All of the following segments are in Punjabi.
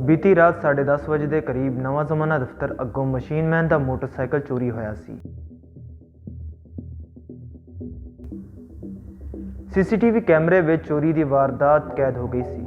ਬੀਤੀ ਰਾਤ 10:30 ਵਜੇ ਦੇ ਕਰੀਬ ਨਵਾਂ ਜ਼ਮਾਨਾ ਦਫ਼ਤਰ ਅੱਗੋਂ ਮਸ਼ੀਨਮੈਨ ਦਾ ਮੋਟਰਸਾਈਕਲ ਚੋਰੀ ਹੋਇਆ ਸੀ। ਸੀਸੀਟੀਵੀ ਕੈਮਰੇ ਵਿੱਚ ਚੋਰੀ ਦੀ ਵਾਰਦਾਤ ਕੈਦ ਹੋ ਗਈ ਸੀ।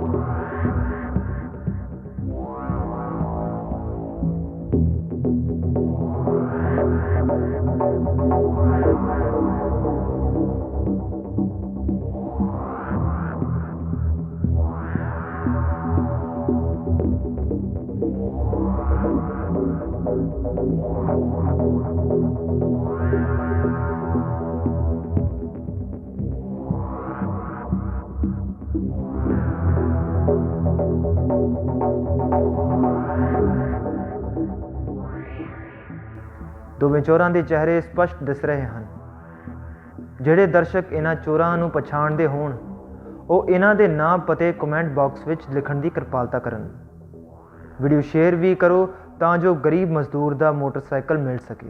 ਦੋਵੇਂ ਚੋਰਾਂ ਦੇ ਚਿਹਰੇ ਸਪਸ਼ਟ ਦਿਸ ਰਹੇ ਹਨ। ਜਿਹੜੇ ਦਰਸ਼ਕ ਇਹਨਾਂ ਚੋਰਾਂ ਨੂੰ ਪਛਾਣਦੇ ਹੋਣ, ਉਹ ਇਹਨਾਂ ਦੇ ਨਾਮ ਪਤੇ ਕਮੈਂਟ ਬਾਕਸ ਵਿੱਚ ਲਿਖਣ ਦੀ ਕਿਰਪਾਲਤਾ ਕਰਨ। ਵੀਡੀਓ ਸ਼ੇਅਰ ਵੀ ਕਰੋ ਤਾਂ ਜੋ ਗਰੀਬ ਮਜ਼ਦੂਰ ਦਾ ਮੋਟਰਸਾਈਕਲ ਮਿਲ ਸਕੇ।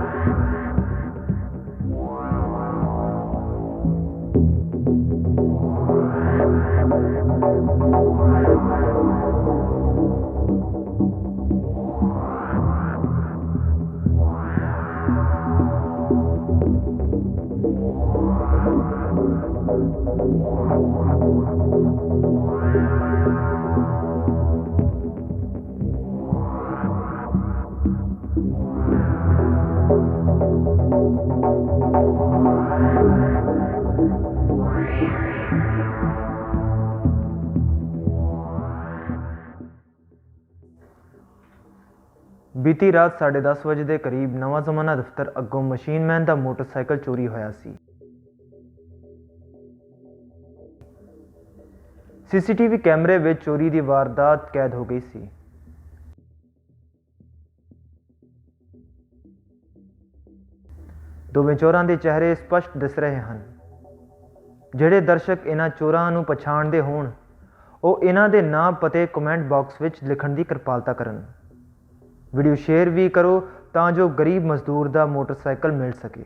ਬੀਤੀ ਰਾਤ 10:30 ਵਜੇ ਦੇ ਕਰੀਬ ਨਵਾਂ ਜ਼ਮਾਨਾ ਦਫ਼ਤਰ ਅੱਗੋਂ ਮਸ਼ੀਨ ਮੈਨ ਦਾ ਮੋਟਰਸਾਈਕਲ ਚੋਰੀ ਹੋਇਆ ਸੀ। ਸੀਸੀਟੀਵੀ ਕੈਮਰੇ ਵਿੱਚ ਚੋਰੀ ਦੀ ਵਾਰਦਾਤ ਕੈਦ ਹੋ ਗਈ ਸੀ। ਦੋਵੇਂ ਚੋਰਾਂ ਦੇ ਚਿਹਰੇ ਸਪਸ਼ਟ ਦਿਸ ਰਹੇ ਹਨ। ਜਿਹੜੇ ਦਰਸ਼ਕ ਇਹਨਾਂ ਚੋਰਾਂ ਨੂੰ ਪਛਾਣਦੇ ਹੋਣ, ਉਹ ਇਹਨਾਂ ਦੇ ਨਾਂ ਪਤੇ ਕਮੈਂਟ ਬਾਕਸ ਵਿੱਚ ਲਿਖਣ ਦੀ ਕਿਰਪਾਲਤਾ ਕਰਨ। ਵੀਡੀਓ ਸ਼ੇਅਰ ਵੀ ਕਰੋ ਤਾਂ ਜੋ ਗਰੀਬ ਮਜ਼ਦੂਰ ਦਾ ਮੋਟਰਸਾਈਕਲ ਮਿਲ ਸਕੇ।